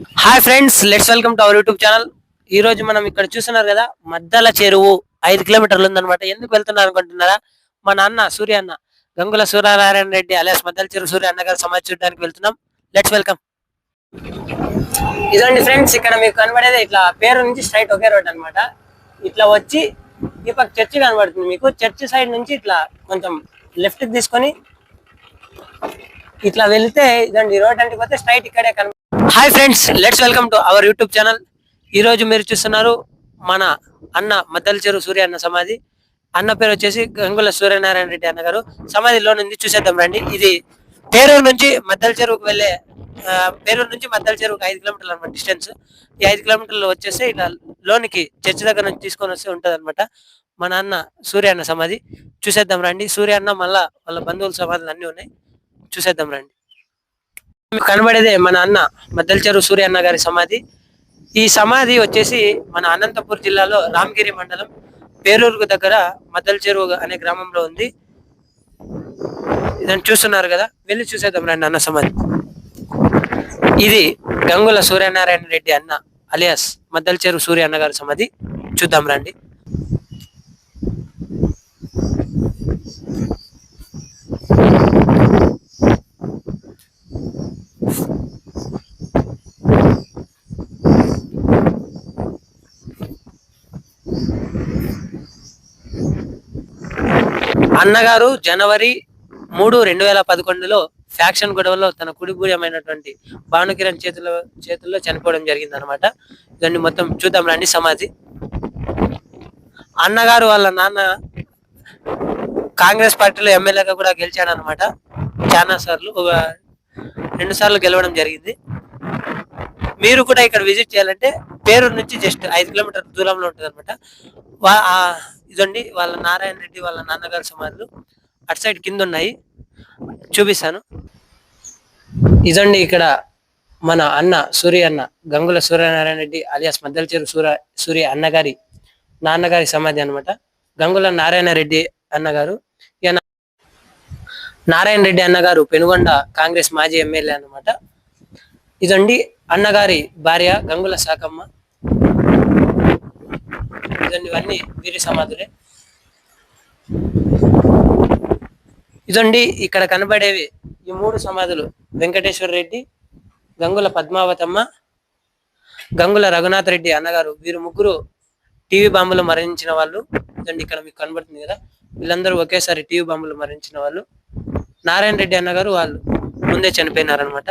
Hi friends let's welcome to our YouTube channel ఈ రోజు మనం ఇక్కడ చూస్తున్నారు కదా మద్దల చెరువు. ఐదు కిలోమీటర్లు ఉందన్నమాట. ఎందుకు వెళ్తున్నారు అనుకుంటున్నారా? మా నాన్న సూర్య అన్న గంగుల సూర్యనారాయణ రెడ్డి అలియాస్ మద్దల చెరువు సూర్య అన్న గారు సమాధి చూడడానికి వెళ్తున్నాం. లెట్స్ వెల్కమ్ ఇదండి ఫ్రెండ్స్ ఇక్కడ మీకు కనబడేది ఇట్లా పేరు నుంచి స్ట్రైట్ ఒకే రోడ్ అన్నమాట. ఇట్లా వచ్చి ఈ పక్క చర్చి కనబడుతుంది మీకు. చర్చి సైడ్ నుంచి ఇట్లా కొంచెం లెఫ్ట్ తీసుకొని ఇట్లా వెళ్తే ఇదండి రోడ్ అంటే పోతే స్ట్రైట్ ఇక్కడే కనబ hi friends let's welcome to our YouTube channel ఈ రోజు మీరు చూస్తున్నారు మన అన్న మద్దల చెరువు సూర్య అన్న సమాధి. అన్న పేరు వచ్చేసి గంగుల సూర్యనారాయణ రెడ్డి అన్న గారు. సమాధిలో నుంచి చూసేద్దాం రండి. ఇది పేరూరు నుంచి మద్దల చెరువుకు వెళ్ళే పేరూరు నుంచి మద్దల చెరువుకు ఐదు కిలోమీటర్లు అనమాట డిస్టెన్స్ ఈ ఐదు కిలోమీటర్లు వచ్చేసి ఇలా లోనికి చర్చి దగ్గర నుంచి తీసుకొని వస్తే ఉంటుంది అనమాట మా నాన్న సూర్య అన్న సమాధి. చూసేద్దాం రండి. సూర్య అన్న మళ్ళా వాళ్ళ బంధువుల సమాధులు అన్ని ఉన్నాయి. చూసేద్దాం రండి. కనబడేదే మన అన్న మద్దల సూర్య అన్న గారి సమాధి. ఈ సమాధి వచ్చేసి మన అనంతపూర్ జిల్లాలో రామగిరి మండలం పేరూరుకు దగ్గర మద్దలచెరువు అనే గ్రామంలో ఉంది. ఇదని చూస్తున్నారు కదా వెళ్ళి చూసేద్దాం రండి అన్న సమాధి. ఇది గంగుల సూర్యనారాయణ రెడ్డి అన్న అలియాస్ మద్దల సూర్య అన్న గారి సమాధి. చూద్దాం రండి. అన్నగారు జనవరి మూడు రెండు వేల పదకొండులో ఫ్యాక్షన్ గొడవలో తన కుడిభూయమైనటువంటి భానుకిరణ్ చేతుల్లో చేతుల్లో చనిపోవడం జరిగింది అనమాట దాన్ని మొత్తం చూద్దాం రండి సమాధి. అన్నగారు వాళ్ళ నాన్న కాంగ్రెస్ పార్టీలో ఎమ్మెల్యేగా కూడా గెలిచాడు అనమాట చాలా సార్లు ఒక రెండు సార్లు గెలవడం జరిగింది. మీరు కూడా ఇక్కడ విజిట్ చేయాలంటే పేరు నుంచి జస్ట్ ఐదు కిలోమీటర్ దూరంలో ఉంటుంది అనమాట ఇదండి వాళ్ళ నారాయణ రెడ్డి వాళ్ళ నాన్నగారి సమాధులు. అటు సైడ్ కింద ఉన్నాయి చూపిస్తాను. ఇదండి ఇక్కడ మన అన్న సూర్య అన్న గంగుల సూర్యనారాయణ రెడ్డి అలియాస్ మద్దలచేరు సూర్య సూర్య అన్నగారి నాన్నగారి సమాధి అన్నమాట. గంగుల నారాయణ రెడ్డి అన్నగారు ఈయన నారాయణ రెడ్డి అన్నగారు పెనుగొండ కాంగ్రెస్ మాజీ ఎమ్మెల్యే అన్నమాట. ఇదండి అన్నగారి భార్య గంగుల శాఖమ్మ ఇదండి ఇవన్నీ వీరి సమాధులే. ఇదండి ఇక్కడ కనబడేవి ఈ మూడు సమాధులు. వెంకటేశ్వర రెడ్డి గంగుల పద్మావతమ్మ గంగుల రఘునాథ్ రెడ్డి అన్నగారు. వీరు ముగ్గురు టీవీ బాంబులు మరణించిన వాళ్ళు. ఇదండి ఇక్కడ మీకు కనబడుతుంది కదా. వీళ్ళందరూ ఒకేసారి టీవీ బాంబులు మరణించిన వాళ్ళు. నారాయణ రెడ్డి అన్నగారు వాళ్ళు ముందే చనిపోయినారనమాట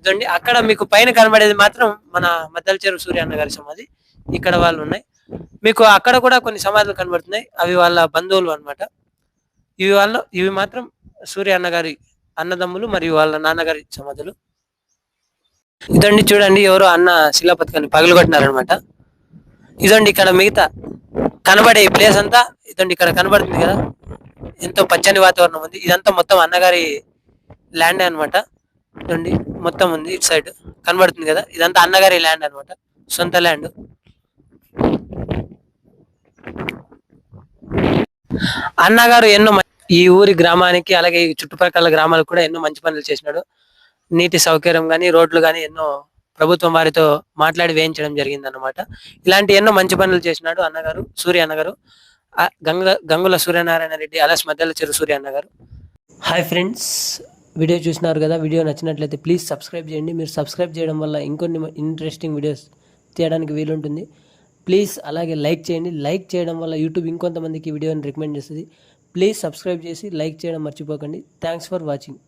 ఇదండి అక్కడ మీకు పైన కనబడేది మాత్రం మన మద్దలచేరు చెరువు సూర్య అన్నగారి సమాధి. ఇక్కడ వాళ్ళు ఉన్నాయి. మీకు అక్కడ కూడా కొన్ని సమాధులు కనబడుతున్నాయి. అవి వాళ్ళ బంధువులు అన్నమాట. ఇవి వాళ్ళ ఇవి మాత్రం సూర్య అన్నగారి అన్నదమ్ములు మరియు వాళ్ళ నాన్నగారి సమాధులు. ఇదండి చూడండి ఎవరో అన్న శిలాపథకాన్ని పగలగొట్టినారనమాట ఇదండి ఇక్కడ మిగతా కనబడే ఈ ప్లేస్ అంతా. ఇదండి ఇక్కడ కనబడుతుంది కదా. ఎంతో పచ్చని వాతావరణం ఉంది. ఇదంతా మొత్తం అన్నగారి ల్యాండ్ అన్నమాట. ఇదండి మొత్తం ఉంది. ఇటు సైడ్ కనబడుతుంది కదా. ఇదంతా అన్నగారి ల్యాండ్ అన్నమాట. సొంత ల్యాండ్. అన్నగారు ఎన్నో ఈ ఊరి గ్రామానికి అలాగే ఈ చుట్టుపక్కల గ్రామాలకు కూడా ఎన్నో మంచి పనులు చేసినాడు. నీటి సౌకర్యం కానీ రోడ్లు కానీ ఎన్నో ప్రభుత్వం వారితో మాట్లాడి వేయించడం జరిగింది అన్నమాట ఇలాంటి ఎన్నో మంచి పనులు చేసినాడు అన్నగారు సూర్య అన్నగారు. గంగ గంగుల సూర్యనారాయణ రెడ్డి అలస్ మధ్యలో చెరు సూర్య అన్నగారు. హాయ్ ఫ్రెండ్స్ వీడియో చూసినారు కదా వీడియో నచ్చినట్లయితే ప్లీజ్ సబ్స్క్రైబ్ చేయండి. మీరు సబ్స్క్రైబ్ చేయడం వల్ల ఇంకొన్ని ఇంట్రెస్టింగ్ వీడియోస్ తీయడానికి వీలుంటుంది. ప్లీజ్ అలాగే లైక్ చేయండి. లైక్ చేయడం వల్ల యూట్యూబ్ ఇంకొంతమందికి వీడియోని రికమెండ్ చేస్తుంది. ప్లీజ్ సబ్స్క్రైబ్ చేసి లైక్ చేయడం మర్చిపోకండి. Thanks for watching.